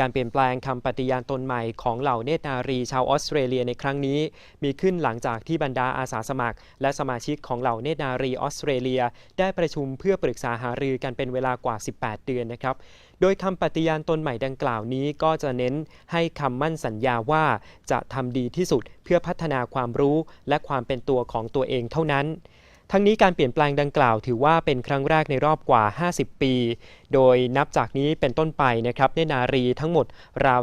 การเปลี่ยนแปลงคำปฏิญาณตนใหม่ของเหล่าเนตรนารีชาวออสเตรเลียในครั้งนี้ มีขึ้นหลังจากที่บรรดาอาสาสมัคร และสมาชิกของเหล่าเนตรนารีออสเตรเลีย ได้ประชุมเพื่อปรึกษาหารือกันเป็นเวลากว่า 18 เดือนนะครับโดยคำปฏิญาณตนใหม่ดังกล่าวนี้ก็จะเน้นให้คำมั่นสัญญาว่าจะทำดีที่สุดเพื่อพัฒนาความรู้และความเป็นตัวของตัวเองเท่านั้น ทั้งนี้การเปลี่ยนแปลงดังกล่าวถือว่าเป็นครั้งแรกในรอบกว่า 50 ปี โดยนับจากนี้เป็นต้นไปนะครับเนนารีทั้งหมดราว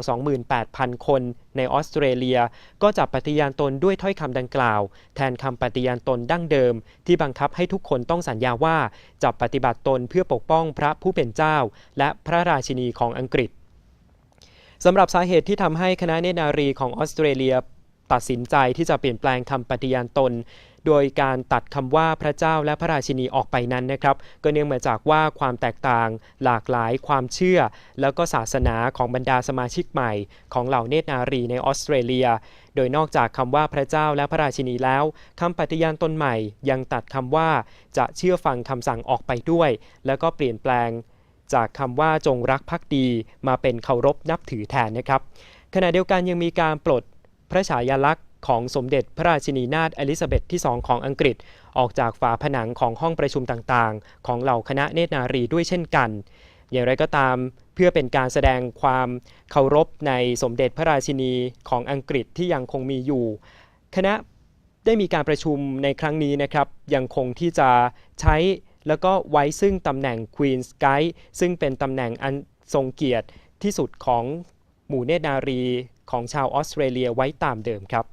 28,000 คนในออสเตรเลีย ก็จะปฏิญาณตนด้วยถ้อยคำดังกล่าว แทนคำปฏิญาณตนดั้งเดิม ที่บังคับให้ทุกคนต้องสัญญาว่าจะปฏิบัติตนเพื่อปกป้องพระผู้เป็นเจ้า และพระราชินีของอังกฤษสำหรับสาเหตุที่ทำให้คณะเนนารีของออสเตรเลียตัดสินใจที่จะเปลี่ยนแปลงคำปฏิญาณตน โดยการตัดคำว่าพระเจ้าและพระราชินีออกไปนั้นนะครับ ก็เนื่องมาจากว่าความแตกต่างหลากหลายความเชื่อ แล้วก็ศาสนาของบรรดาสมาชิกใหม่ ของเหล่าเนตรนารีในออสเตรเลีย โดยนอกจากคำว่าพระเจ้าและพระราชินีแล้วคำปฏิญาณตนใหม่ ยังตัดคำว่าจะเชื่อฟังคำสั่งออกไปด้วย แล้วก็เปลี่ยนแปลง จากคำว่าจงรักภักดีมาเป็นเคารพนับถือแทนนะครับ ขณะเดียวกันยังมีการปลดพระฉายาลักษณ ของสมเด็จพระราชินีนาถอลิซาเบธที่ 2 ของอังกฤษ ออกจากฝาผนังของห้องประชุมต่างๆ ของเหล่าคณะเนตรนารีด้วยเช่นกัน อย่างไรก็ตามเพื่อเป็นการแสดงความเคารพในสมเด็จพระราชินีของอังกฤษที่ยังคงมีอยู่ คณะได้มีการประชุมในครั้งนี้นะครับ ยังคงที่จะใช้แล้วก็ไว้ซึ่งตำแหน่ง Queen's Guide ซึ่งเป็นตำแหน่งอันทรงเกียรติที่สุดของหมู่เนตรนารีของชาวออสเตรเลียไว้ตามเดิมครับ